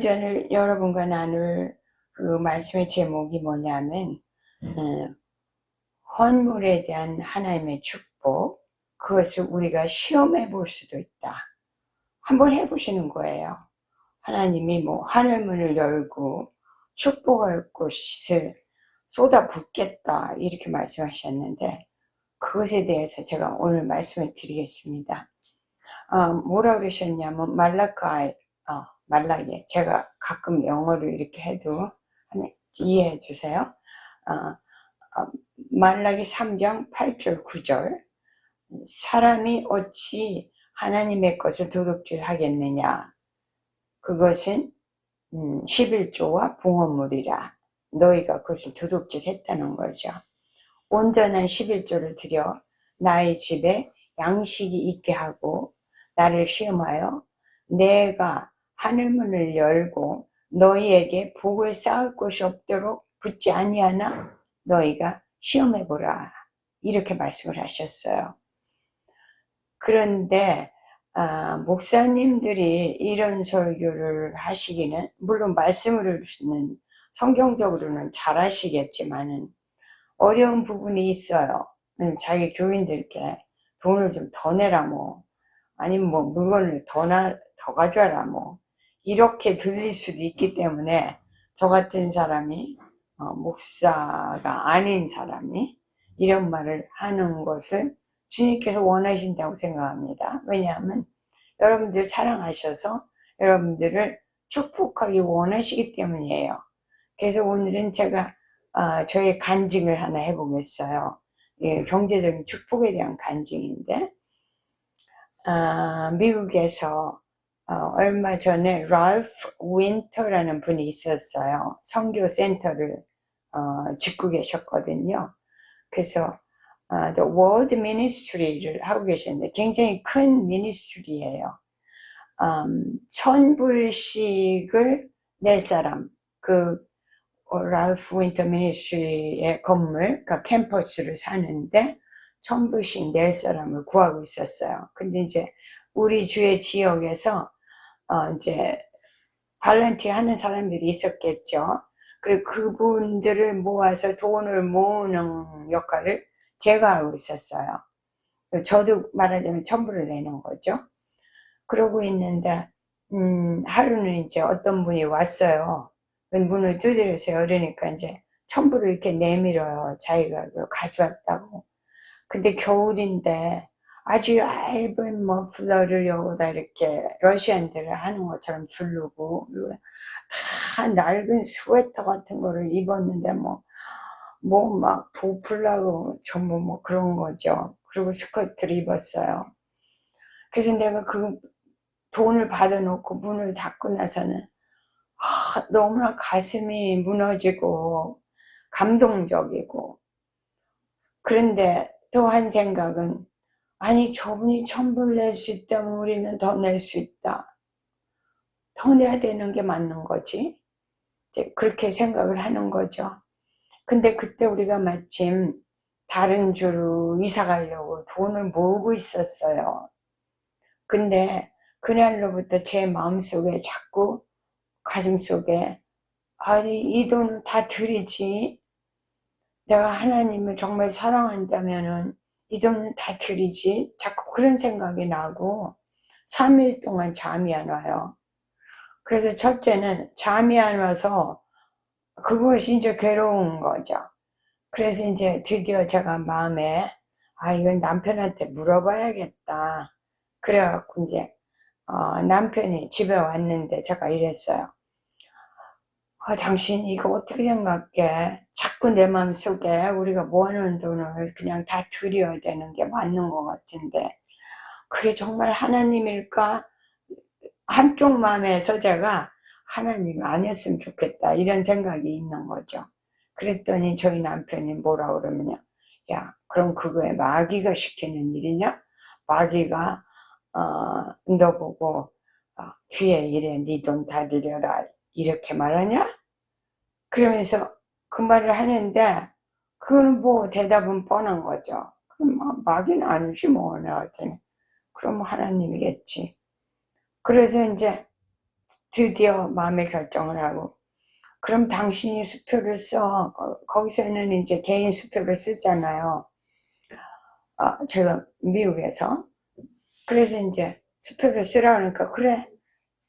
저는 여러분과 나눌 그 말씀의 제목이 뭐냐면 어, 헌물에 대한 하나님의 축복 그것을 우리가 시험해 볼 수도 있다. 한번 해보시는 거예요. 하나님이 뭐 하늘문을 열고 축복할 것을 쏟아 붓겠다 이렇게 말씀하셨는데 그것에 대해서 제가 오늘 말씀을 드리겠습니다. 아, 뭐라 그러셨냐면 말라카이 어, 말라기 제가 가끔 영어를 이렇게 해도 이해해 주세요. 어, 어, 말라기 3장 8절 9절 사람이 어찌 하나님의 것을 도둑질 하겠느냐 그것은 음, 11조와 봉헌물이라 너희가 그것을 도둑질 했다는 거죠. 온전한 11조를 들여 나의 집에 양식이 있게 하고 나를 시험하여 내가 하늘문을 열고 너희에게 복을 쌓을 곳이 없도록 붙지 아니하나 너희가 시험해 보라 이렇게 말씀을 하셨어요. 그런데 아, 목사님들이 이런 설교를 하시기는 물론 말씀으로는 성경적으로는 잘 하시겠지만은 어려운 부분이 있어요. 음, 자기 교인들께 돈을 좀 더 내라 뭐 아니면 뭐 물건을 더, 나, 더 가져와라 뭐 이렇게 들릴 수도 있기 때문에 저 같은 사람이 어, 목사가 아닌 사람이 이런 말을 하는 것을 주님께서 원하신다고 생각합니다. 왜냐하면 여러분들 사랑하셔서 여러분들을 축복하기 원하시기 때문이에요. 그래서 오늘은 제가 어, 저의 간증을 하나 해보겠어요. 예, 경제적인 축복에 대한 간증인데 아, 미국에서 어, 얼마 전에 랄프 윈터라는 분이 있었어요. 선교 센터를 어, 짓고 계셨거든요. 그래서 어, The World Ministry를 하고 계셨는데 굉장히 큰 미니스트리예요. 음, 천불씩을 낼 사람, 그 랄프 윈터 미니스트리의 건물, 그 캠퍼스를 사는데 천불씩 낼 사람을 구하고 있었어요. 근데 이제 우리 주의 지역에서 어 이제 발렌티 하는 사람들이 있었겠죠. 그리고 그분들을 모아서 돈을 모으는 역할을 제가 하고 있었어요. 저도 말하자면 천불을 내는 거죠. 그러고 있는데 음, 하루는 이제 어떤 분이 왔어요. 문을 두드려서 열으니까 이제 천불을 이렇게 내밀어요. 자기가 가져왔다고. 근데 겨울인데 아주 얇은 머플러를 여기다 이렇게 러시안들을 하는 것처럼 두르고 다 낡은 스웨터 같은 거를 입었는데 뭐 뭐막 부풀라고 전부 뭐 그런 거죠. 그리고 스커트를 입었어요. 그래서 내가 그 돈을 받아놓고 문을 닫고 나서는 아, 너무나 가슴이 무너지고 감동적이고 그런데 또 한 생각은 아니 저분이 천불 낼 수 있다면 우리는 더 낼 수 있다. 더 내야 되는 게 맞는 거지. 이제 그렇게 생각을 하는 거죠. 근데 그때 우리가 마침 다른 주로 이사 가려고 돈을 모으고 있었어요. 근데 그날로부터 제 마음속에 자꾸 가슴속에 아니 이 돈을 다 드리지 내가 하나님을 정말 사랑한다면은 이 돈을 다 드리지? 자꾸 그런 생각이 나고 3일 동안 잠이 안 와요. 그래서 첫째는 잠이 안 와서 그것이 이제 괴로운 거죠. 그래서 이제 드디어 제가 마음에 아 이건 남편한테 물어봐야겠다. 그래갖고 이제 어, 남편이 집에 왔는데 제가 이랬어요 아, 당신 이거 어떻게 생각해? 자꾸 내 마음속에 우리가 모아놓은 돈을 그냥 다 드려야 되는 게 맞는 것 같은데 그게 정말 하나님일까? 한쪽 마음에서 제가 하나님 아니었으면 좋겠다 이런 생각이 있는 거죠. 그랬더니 저희 남편이 뭐라 그러면요. 야 그럼 그거에 마귀가 시키는 일이냐? 마귀가 어, 너 보고 어, 주의 일에 네돈다 드려라 이렇게 말하냐? 그러면서 그 말을 하는데 그건 뭐 대답은 뻔한 거죠. 그럼 뭐 마귀는 아니지 뭐 했더니 그럼 하나님이겠지. 그래서 이제 드디어 마음의 결정을 하고 그럼 당신이 수표를 써 거- 거기서는 이제 개인 수표를 쓰잖아요. 아, 제가 미국에서 그래서 이제 수표를 쓰라 그러니까 그래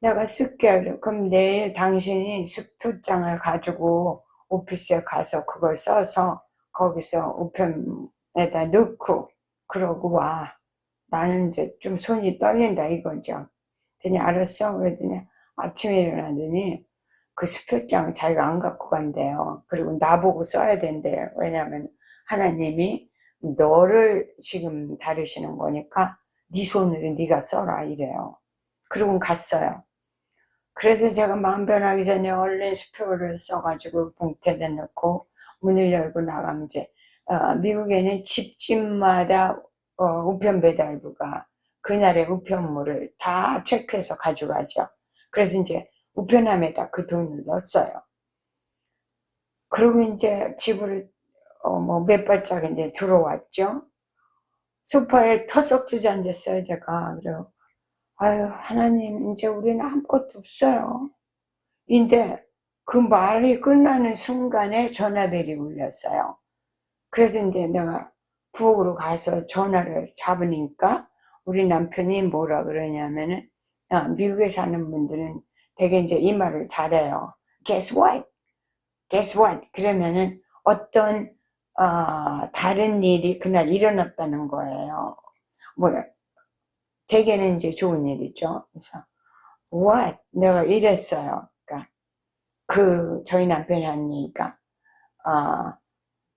내가 쓸게 그래. 그럼 내일 당신이 수표장을 가지고 오피스에 가서 그걸 써서 거기서 우편에다 넣고 그러고 와. 나는 이제 좀 손이 떨린다 이거죠. 그랬더니 알았어. 그랬더니 아침에 일어나더니 그 수표장 자기가 안 갖고 간대요. 그리고 나보고 써야 된대요. 왜냐면 하나님이 너를 지금 다루시는 거니까 네 손으로 네가 써라 이래요. 그리고 갔어요 그래서 제가 마음 변하기 전에 얼른 수표를 써가지고 봉투에다 넣고 문을 열고 나가면 이제 어, 미국에는 집집마다 어, 우편 배달부가 그날의 우편물을 다 체크해서 가져가죠. 그래서 이제 우편함에다 그 돈을 넣었어요. 그리고 이제 집으로 어, 뭐몇 발짝 이제 들어왔죠. 소파에 터석 주저앉았어요, 제가. 그래요. 아유, 하나님, 이제 우리는 아무것도 없어요. 근데 그 말이 끝나는 순간에 전화벨이 울렸어요. 그래서 이제 내가 부엌으로 가서 전화를 잡으니까 우리 남편이 뭐라 그러냐면은, 아, 미국에 사는 분들은 되게 이제 이 말을 잘해요. Guess what? Guess what? 그러면은 어떤, 어, 다른 일이 그날 일어났다는 거예요. 뭐, 대개는 이제 좋은 일이죠. 그래서, what? 내가 이랬어요. 그러니까, 그, 저희 남편이 한 얘기가, 어,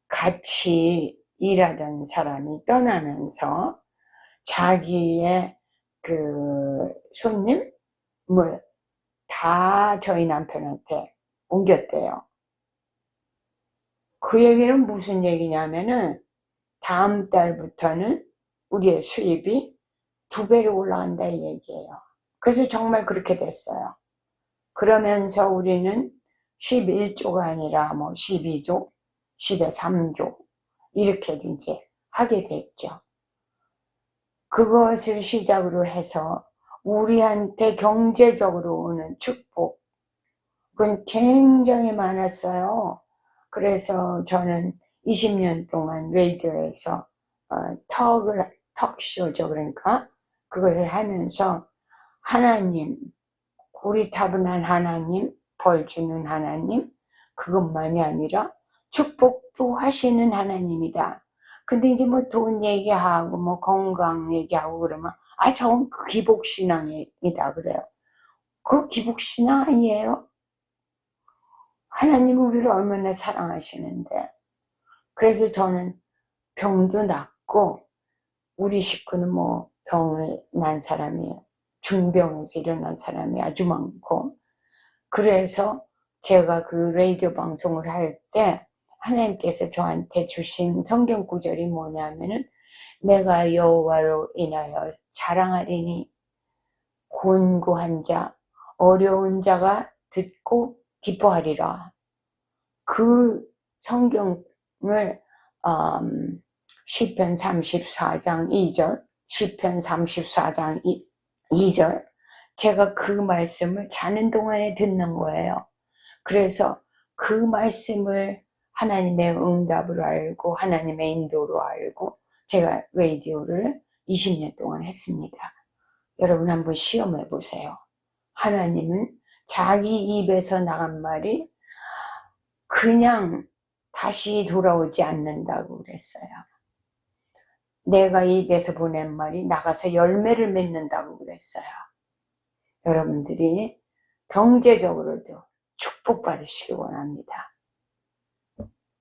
같이 일하던 사람이 떠나면서 자기의 그 손님을 다 저희 남편한테 옮겼대요. 그 얘기는 무슨 얘기냐면은 다음 달부터는 우리의 수입이 두 배로 올라간다 이 얘기예요. 그래서 정말 그렇게 됐어요. 그러면서 우리는 11조가 아니라 뭐 12조, 10의 3조 이렇게 이제 하게 됐죠. 그것을 시작으로 해서 우리한테 경제적으로 오는 축복 그건 굉장히 많았어요. 그래서 저는 20년 동안 라디오에서 어, 턱을 턱쇼죠 그러니까 그것을 하면서 하나님 고리타분한 하나님 벌 주는 하나님 그것만이 아니라 축복도 하시는 하나님이다. 근데 이제 뭐 돈 얘기하고 뭐 건강 얘기하고 그러면 아 저건 그 기복신앙이다 그래요. 그 기복신앙 아니에요? 하나님은 우리를 얼마나 사랑하시는데 그래서 저는 병도 낫고 우리 식구는 뭐 병을 난 사람이 중병에서 일어난 사람이 아주 많고. 그래서 제가 그 라디오 방송을 할 때 하나님께서 저한테 주신 성경 구절이 뭐냐면은 내가 여호와로 인하여 자랑하리니 곤고한 자 어려운 자가 듣고 기뻐하리라. 그 성경을 음, 시편 34장 2절 시편 34장 2절 제가 그 말씀을 자는 동안에 듣는 거예요. 그래서 그 말씀을 하나님의 응답으로 알고 하나님의 인도로 알고 제가 라디오를 20년 동안 했습니다. 여러분 한번 시험해 보세요. 하나님은 자기 입에서 나간 말이 그냥 다시 돌아오지 않는다고 그랬어요. 내가 입에서 보낸 말이 나가서 열매를 맺는다고 그랬어요. 여러분들이 경제적으로도 축복받으시기 원합니다.